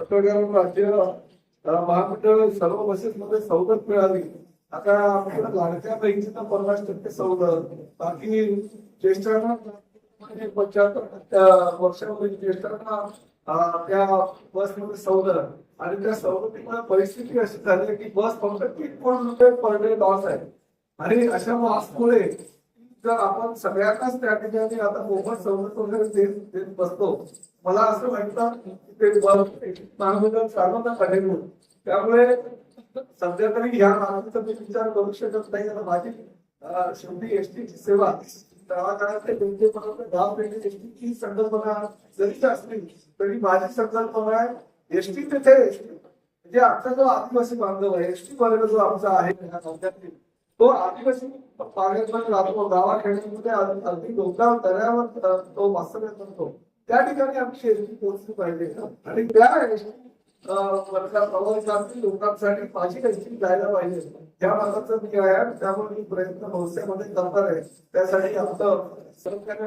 राज्य महामंडळ सर्व बसेसमध्ये सवलत मिळाली. आता आपल्याला लाडक्या बहिणीची तर पन्नास टक्के सवलत. बाकी ज्येष्ठांना म्हणजे पंच्याहत्तर वर्षामध्ये ज्येष्ठांना त्या बसमध्ये सवलत. आणि त्या सवलतीमुळे परिस्थिती अशी झाली की बस फक्त तीन कोटी रुपये पर डे लॉस आहे. आणि अशा मास्कमुळे जर आपण सगळ्यांनाच त्या ठिकाणी आता मोफत सवलत वगैरे देत देत बसतो मला असं वाटतं की ते बस महामंडळ पाहिजे त्यामुळे सध्या तरी ह्या मागणीचा मी विचार करू शकत नाही. आता माझी शेवटी एसटीची सेवा तळागाळात ते बँकेपर्यंत दहा पेढे संकल्पना जरी असली तरी माझी संकल्पना आहे एसटी तेथे. म्हणजे आमचा जो आदिवासी बांधव आहे एसटी वर्ग जो आमचा आहे ह्या तो आदिवासी भागामध्ये राहतो गावाखेड्यांमध्ये अगदी अगदी डोंगरावर दऱ्यावर अ, तो वास्तव्य करतो त्या ठिकाणी आमची एसटी पोहोचली पाहिजे. आणि त्या एसटी लोकांसाठी माझी एसटी जायला पाहिजे. त्या भागाचा मी आहे त्यामुळे मी प्रयत्न भविष्यामध्ये करणार आहे. त्यासाठी आमचं सहकार्य